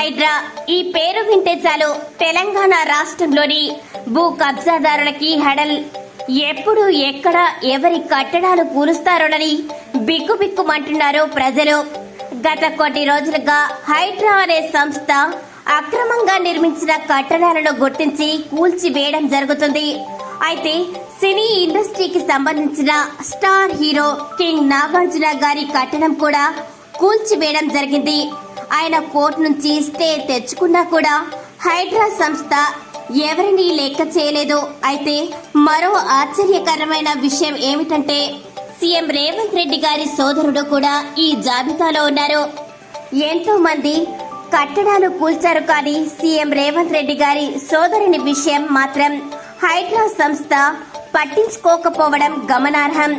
హైడ్రా. ఈ పేరు వింటే చాలు తెలంగాణ రాష్ట్రంలోని భూ కబ్జాదారులకి హెడల్. ఎప్పుడు ఎక్కడ ఎవరి కట్టడాలు కూలుస్తారోనని బిక్కుబిక్కుమంటున్నారు ప్రజలు. గత కొన్ని రోజులుగా హైడ్రా అనే సంస్థ అక్రమంగా నిర్మించిన కట్టడాలను గుర్తించి కూల్చివేయడం జరుగుతుంది. అయితే సినీ ఇండస్ట్రీకి సంబంధించిన స్టార్ హీరో కింగ్ నాగార్జున గారి కట్టడం కూడా కూల్చివేయడం జరిగింది. ఆయన కోర్టు నుంచి స్టే తెచ్చుకున్నా కూడా హైడ్రా సంస్థ ఎవరిని లెక్క చేయలేదు అయితే మరో ఆశ్చర్యకరమైన విషయం ఏమిటంటే సీఎం రేవంత్ రెడ్డి గారి సోదరుడు కూడా ఈ జాబితాలో ఉన్నారు. ఎంతో మంది కట్టడాలు కూల్చారు కానీ సీఎం రేవంత్ రెడ్డి గారి సోదరుని విషయం మాత్రం హైడ్రా సంస్థ పట్టించుకోకపోవడం గమనార్హం.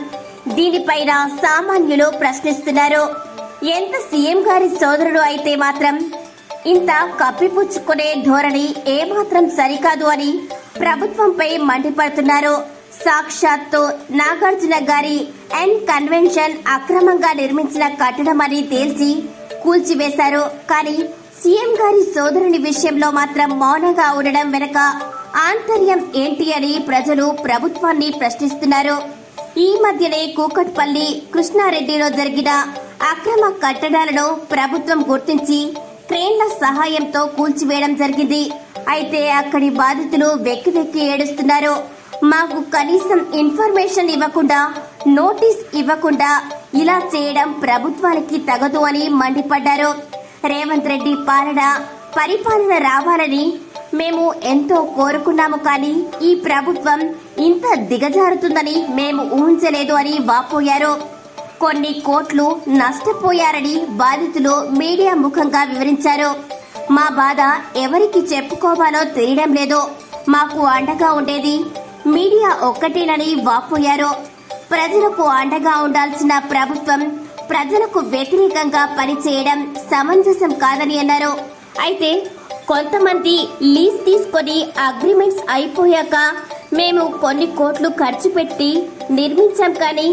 దీనిపైన సామాన్యులు ప్రశ్నిస్తున్నారు. ఎంత సీఎం గారి సోదరుడు అయితే మాత్రం ఇంత కప్పిపుచ్చుకునే ధోరణి ఏమాత్రం సరికాదు అని ప్రభుత్వంపై మండిపడుతున్నారు సాక్షాత్తు నాగార్జున గారి ఎన్ కన్వెన్షన్ అక్రమంగా నిర్మించిన కట్టడం అని తేల్చి కూల్చివేశారు. కానీ సీఎం గారి సోదరుని విషయంలో మాత్రం మౌనంగా ఉండడం వెనుక ఆంతర్యం ఏంటి అని ప్రజలు ప్రభుత్వాన్ని ప్రశ్నిస్తున్నారు. ఈ మధ్యనే కూకట్పల్లి కృష్ణారెడ్డిలో జరిగిన అక్రమ కట్టడాలను ప్రభుత్వం గుర్తించి క్రేన్ల సహాయంతో కూల్చివేయడం జరిగింది. అయితే అక్కడి బాధితులు వెక్కి వెక్కి ఏడుస్తున్నారు. మాకు కనీసం ఇన్ఫర్మేషన్ ఇవ్వకుండా నోటీస్ ఇవ్వకుండా ఇలా చేయడం ప్రభుత్వానికి తగదు అని మండిపడ్డారు. రేవంత్ రెడ్డి పాలన పరిపాలన రావాలని మేము ఎంతో కోరుకున్నాము కానీ ఈ ప్రభుత్వం ఇంత దిగజారుతుందని మేము ఊహించలేదు అని వాపోయారు. కొన్ని కోట్లు నష్టపోయారని బాధితులు మీడియా ముఖంగా వివరించారు. మా బాధ ఎవరికి చెప్పుకోవాలో తెలియడం లేదు. మాకు అండగా ఉండేది మీడియా ఒక్కటేనని వాపోయారు. ప్రజలకు అండగా ఉండాల్సిన ప్రభుత్వం ప్రజలకు వ్యతిరేకంగా పనిచేయడం సమంజసం కాదని అన్నారు. అయితే కొంతమంది లీజ్ తీసుకొని అగ్రిమెంట్స్ అయిపోయాక మేము కొన్ని కోట్లు ఖర్చు పెట్టి నిర్మించాం కానీ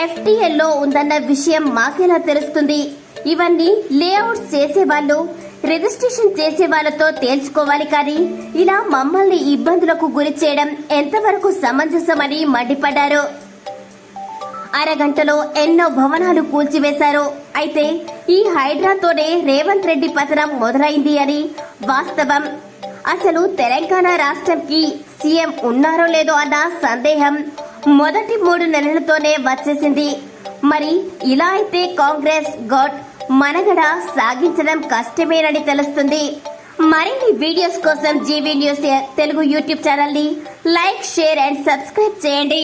ఎఫ్టీఎల్లో ఉందన్న విషయం మాకెలా తెలుస్తుంది? ఇవన్నీ లేఅవుట్స్ చేసేవాళ్ళు రిజిస్ట్రేషన్ చేసే వాళ్ళతో తేల్చుకోవాలి కానీ ఇలా మమ్మల్ని ఇబ్బందులకు గురి చేయడం ఎంతవరకు సమంజసమని మండిపడ్డారు? అరగంటలో ఎన్నో భవనాలు కూల్చివేశారు. అయితే ఈ హైడ్రాతోనే రేవంత్ రెడ్డి పతనం మొదలైంది అని వాస్తవం. అసలు తెలంగాణ రాష్ట్రంకి సీఎం ఉన్నారో లేదో అన్న సందేహం మొదటి మూడు నెలలతోనే వచ్చేసింది. మరి ఇలా అయితే కాంగ్రెస్ గోట్ మనగడ సాగించడం కష్టమేనని తెలుస్తుంది. మరిన్ని వీడియోస్ కోసం జీవీ న్యూస్ తెలుగు యూట్యూబ్ ఛానల్ని లైక్ షేర్ అండ్ సబ్స్క్రైబ్ చేయండి.